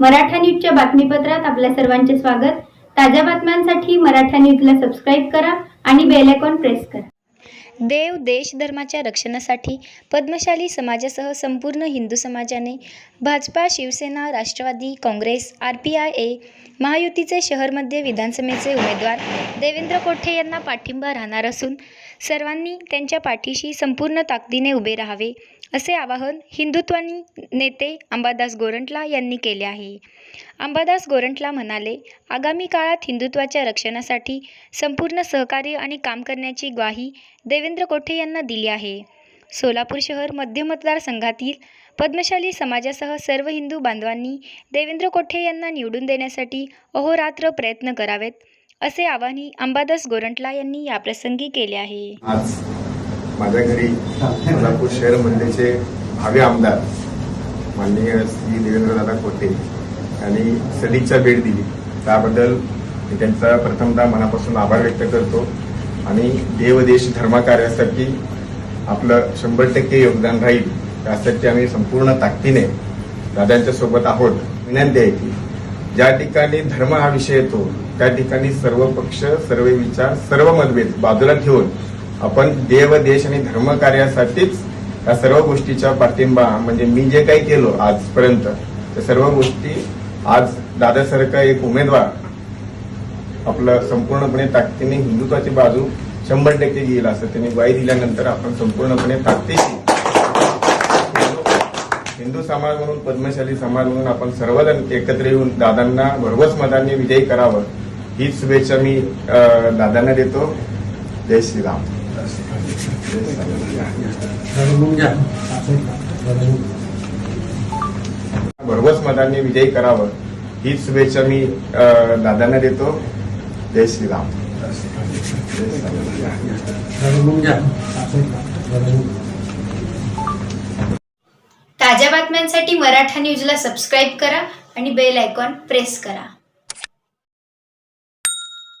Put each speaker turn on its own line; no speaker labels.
मराठा न्यूजच्या बातमीपत्रात आपल्या सर्वांचे स्वागत. ताज्या बातम्यांसाठी मराठा न्यूजला सबस्क्राईब करा आणि बेल आयकॉन प्रेस करा. देव देश धर्माच्या रक्षणासाठी पद्मशाली समाजासह संपूर्ण हिंदू समाजाने Bhajpa Shivsena Rashtrawadi Congress R P I A महायुतीचे शहरमध्ये विधानसभेचे उमेदवार देवेंद्र कोठे यांना पाठिंबा राहणार असून सर्वांनी त्यांच्या पाठीशी संपूर्ण ताकदीने उभे राहावे. असे आवाहन हिंदुत्वानी नेते अंबादास गोरंटला यांनी केले आहे. अंबादास गोरंटला म्हणाले आगामी काळात हिंदुत्वाच्या रक्षणासाठी संपूर्ण सहकार्य आणि काम करण्याची ग्वाही देवेंद्र कोठे यांना दिली आहे? सोलापूर शहर मध्य मतदारसंघातील पद्मशाली समाजासह सर्व हिंदू बांधवांनी देवेंद्र कोठे यांना निवडून देण्यासाठी अहोरात्र प्रयत्न करावेत असे आवाहनही अंबादास गोरंटला यांनी याप्रसंगी केले आहे.
माझ्या घरी कोल्हापूर शहर मंडळीचे भावी आमदार माननीय श्री देवेंद्रदादा कोटे यांनी सदिच्छा भेट दिली. त्याबद्दल मी त्यांचा प्रथमतः मनापासून आभार व्यक्त करतो आणि देवदेश धर्मकार्यासाठी आपलं शंभर टक्के योगदान राहील त्यासाठी आम्ही संपूर्ण ताकदीने दादांच्या सोबत आहोत. विनंती आहे की ज्या ठिकाणी धर्म हा विषय येतो त्या ठिकाणी सर्व पक्ष सर्व विचार सर्व मतभेद बाजूला ठेवून आपण देव देश आणि धर्म कार्यासाठीच या सर्व गोष्टीचा पाठिंबा म्हणजे मी जे काही केलो आजपर्यंत त्या सर्व गोष्टी आज दादासारखा एक उमेदवार आपलं संपूर्णपणे ताकदीने हिंदुत्वाची बाजू शंभर टक्के घेईल असं त्यांनी ग्वाही दिल्यानंतर आपण संपूर्णपणे ताकदीशी हिंदू समाज म्हणून पद्मशाली समाज म्हणून आपण सर्वजण एकत्र येऊन दादांना भरवस मतांनी विजयी करावं हीच शुभेच्छा मी दादांना देतो. जय श्रीराम. भरघोस मतांनी विजयी करावं हीच शुभेच्छा मी दादांना देतो. जय श्रीराम.
ताज्या बातम्यांसाठी मराठा न्यूजला सबस्क्राईब करा आणि बेल आयकॉन प्रेस करा.